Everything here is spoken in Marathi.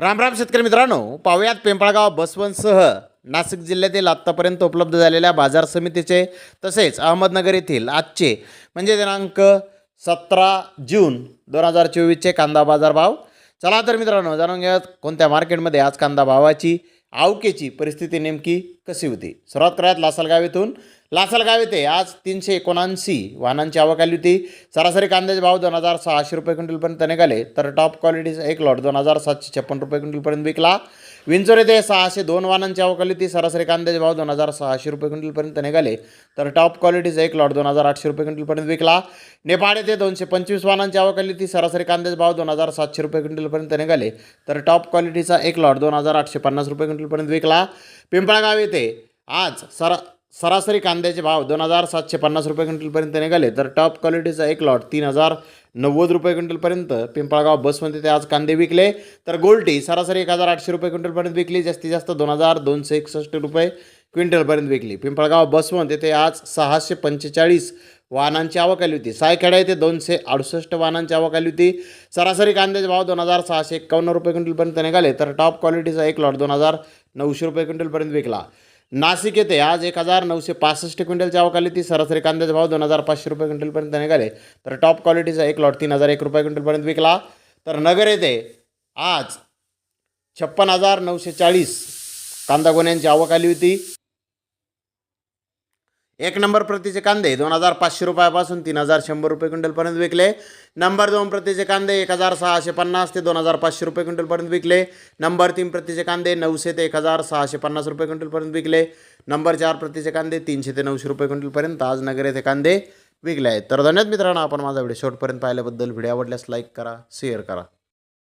राम राम शेतकरी मित्रांनो पाहुयात पिंपळगाव बसवंतसह. नाशिक जिल्ह्यातील आत्तापर्यंत उपलब्ध झालेल्या बाजार समितीचे तसेच अहमदनगर येथील आजचे म्हणजे दिनांक सतरा जून दोन हजार चोवीसचे कांदा बाजार भाव. चला तर मित्रांनो जाणून घ्या कोणत्या मार्केटमध्ये आज कांदा भावाची आवकेची परिस्थिती नेमकी कशी होती? सर्वात करायत लासलगाव येथून. लासलगाव येथे आज तीनशे एकोणऐंशी वाहनांची आवक आली होती. सरासरी कांद्याचे भाव दोन हजार सहाशे रुपये क्विंटलपर्यंत निघाले तर टॉप क्वालिटीचा एक लॉट दोन हजार सातशे छप्पन रुपये क्विंटलपर्यंत विकला. विंचोर येथे सहाशे दोन वाहनांची अवकाली ती सरासरी कांद्याचे भाव दोन हजार सहाशे रुपये क्विंटलपर्यंत निघाले. तर टॉप क्वालिटीचा एक लॉट दोन हजार आठशे रुपये क्विंटलपर्यंत विकला. नेपाळ येथे दोनशे पंचवीस वाहनांची आवक ती सरासरी कांद्याचे भाव दोन हजार सातशे रुपये क्विंटलपर्यंत निघाले. तर टॉप क्वालिटीचा एक लॉट दोन हजार आठशे पन्नास रुपये क्विंटलपर्यंत विकला. पिंपळगाव येथे आज सरा सरासरी कांद्याचे भाव दोन हजार सातशे पन्नास रुपये क्विंटलपर्यंत निघाले. तर टॉप क्वालिटीचा एक लॉट तीन हजार नव्वद रुपये क्विंटलपर्यंत. पिंपळगाव बसमध्ये ते आज कांदे विकले. तर गोल्टी सरासरी एक हजार आठशे रुपये क्विंटलपर्यंत विकली. जास्तीत जास्त दोन हजार दोनशे एकसष्ट रुपये क्विंटलपर्यंत विकली. पिंपळगाव बसवंत येथे आज सहाशे पंचेचाळीस वाहनांची आवक आली होती. सायखेडा येथे दोनशे अडुसष्ट वाहनांची आवक आली होती. सरासरी कांद्याचे भाव दोन हजार सहाशे एक्कावन्न रुपये क्विंटलपर्यंत निघाले. तर टॉप क्वालिटीचा एक लॉट दोन हजार नऊशे रुपये क्विंटलपर्यंत विकला. नाशिक येथे आज एक हजार नऊशे पासष्ट क्विंटलची आवक आली. ती सरासरी कांद्याचा भाव दोन हजार पाचशे रुपये क्विंटलपर्यंत निघाले. तर टॉप क्वालिटीचा एक लॉट तीन हजार एक रुपये क्विंटलपर्यंत विकला. तर नगर येथे आज छप्पन हजार नऊशे चाळीस कांदा गोण्यांची आवक आली होती. एक नंबर प्रतीचे कांदे दोन हजार पाचशे रुपयापासून तीन हजार शंभर रुपये क्विंटलपर्यंत विकले. नंबर दोन प्रतीचे कांदे एक हजार सहाशे पन्नास ते दोन हजार पाचशे रुपये क्विंटलपर्यंत विकले. नंबर तीन प्रतीचे कांदे नऊशे ते एक हजार सहाशे पन्नास रुपये क्विंटलपर्यंत विकले. नंबर चार प्रतीचे कांदे तीनशे ते नऊशे रुपये क्विंटलपर्यंत आज नगर येथे कांदे विकले आहेत. तर धन्यवाद मित्रांनो आपण माझा व्हिडिओ शेवटपर्यंत पाहिल्याबद्दल. व्हिडिओ आवडल्यास लाईक करा शेअर करा.